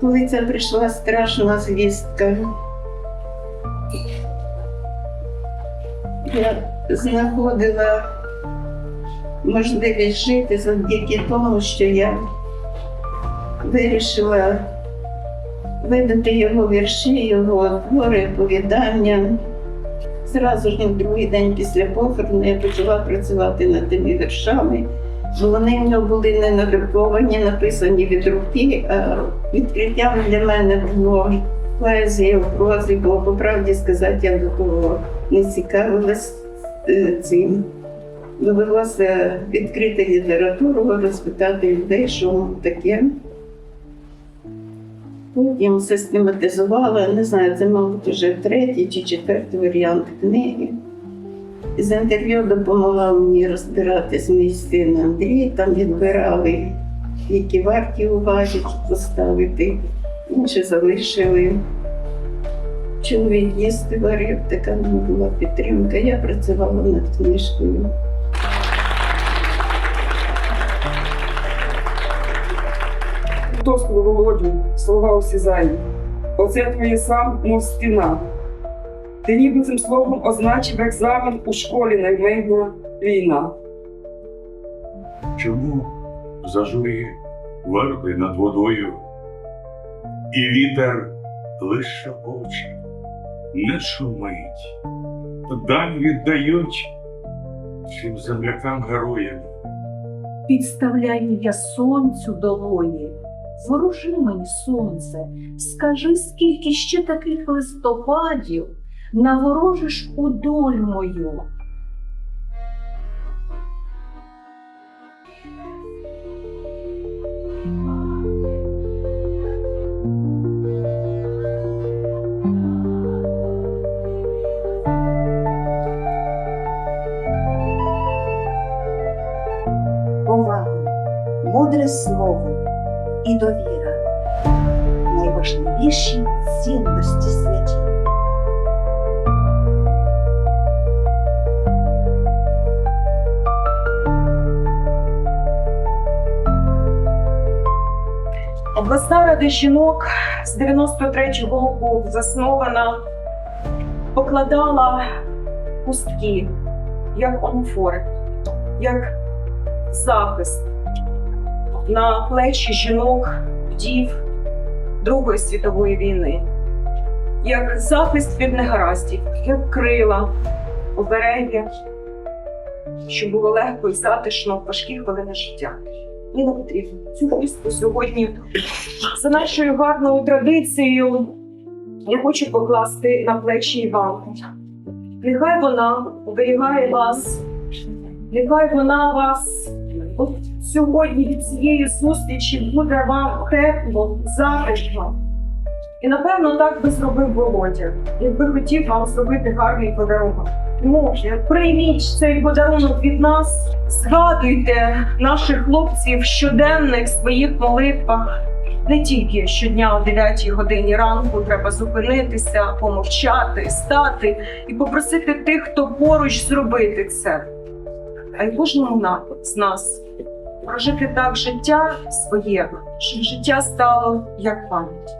Коли це прийшла страшна звістка, я знаходила можливість жити завдяки тому, що я вирішила видати його вірші, його твори, оповідання. Зразу ж на другий день після похорону я почала працювати над тими віршами. Бо Вони в нього були не надруковані, написані від руки, а відкриттям для мене було поезія в прозі, бо по правді сказати, я до того не цікавилась е, цим. Довелося відкрити літературу, розпитати людей, що таке. Потім систематизувала, не знаю, це, мабуть, вже третій чи четвертий варіант книги. З інтерв'ю допомогла мені розбиратись мій син Андрій, там відбирали, які варті уваги поставити, інші залишили. Чоловік їсти варив, така в була підтримка. Я працювала над книжкою. Господу Володю, слова осязаю. Оце твоє сам, мов стіна. Ти ніби цим словом означив екзамен у школі наймейна війна. Чому зажурі верби над водою, і вітер лише очі не шумить, дань віддають цим землякам героям. Підставляю я сонцю долоні. Ворожи мені сонце, скажи, скільки ще таких листопадів наворожиш у долю мою. мудре слово і довіра найважливіші цінності святі. Обласна рада жінок з 93-го року заснована, покладала пустки як омофори, як захист на плечі жінок, вдів Другої світової війни, як захист від негараздів, як крила, оберегля, щоб було легко і затишно в важкі хвилини життя. Ніна Петрівна, цю хвістку сьогодні за нашою гарною традицією я хочу покласти на плечі Іванку. Нехай вона оберігає вас, нехай вона вас от сьогодні від цієї зустрічі буде вам тепло, затишно. І напевно так би зробив Володя, якби хотів вам зробити гарний подарунок. Тому прийміть цей подарунок від нас, згадуйте наших хлопців щоденних своїх молитвах. Не тільки щодня о 9 годині ранку треба зупинитися, помовчати, стати і попросити тих, хто поруч зробити це. А й кожному з нас прожити так життя своє, щоб життя стало як пам'ять.